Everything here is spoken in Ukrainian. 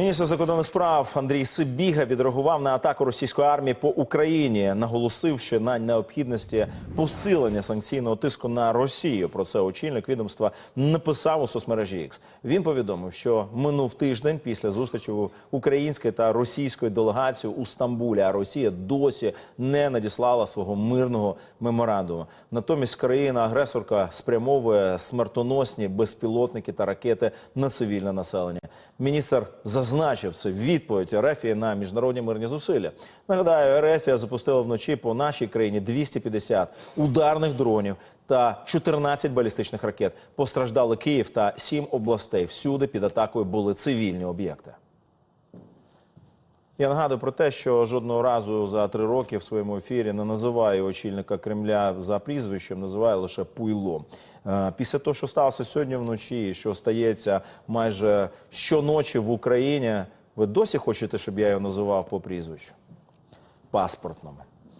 Міністр закордонних справ Андрій Сибіга відреагував на атаку російської армії по Україні, наголосивши на необхідності посилення санкційного тиску на Росію. Про це очільник відомства написав у соцмережі X. Він повідомив, що минув тиждень після зустрічі української та російської делегації у Стамбулі. А Росія досі не надіслала свого мирного меморандуму. Натомість країна-агресорка спрямовує смертоносні безпілотники та ракети на цивільне населення. Міністр зазначив це відповідь Ерефії на міжнародні мирні зусилля. Нагадаю, Ерефія запустила вночі по нашій країні 250 ударних дронів та 14 балістичних ракет. Постраждали Київ та 7 областей. Всюди під атакою були цивільні об'єкти. Я нагадую про те, що жодного разу за три роки в своєму ефірі не називаю очільника Кремля за прізвищем, називаю лише Пуйло. Е, Після того, що сталося сьогодні вночі, що стається майже щоночі в Україні, ви досі хочете, щоб я його називав по прізвищу? Паспортному.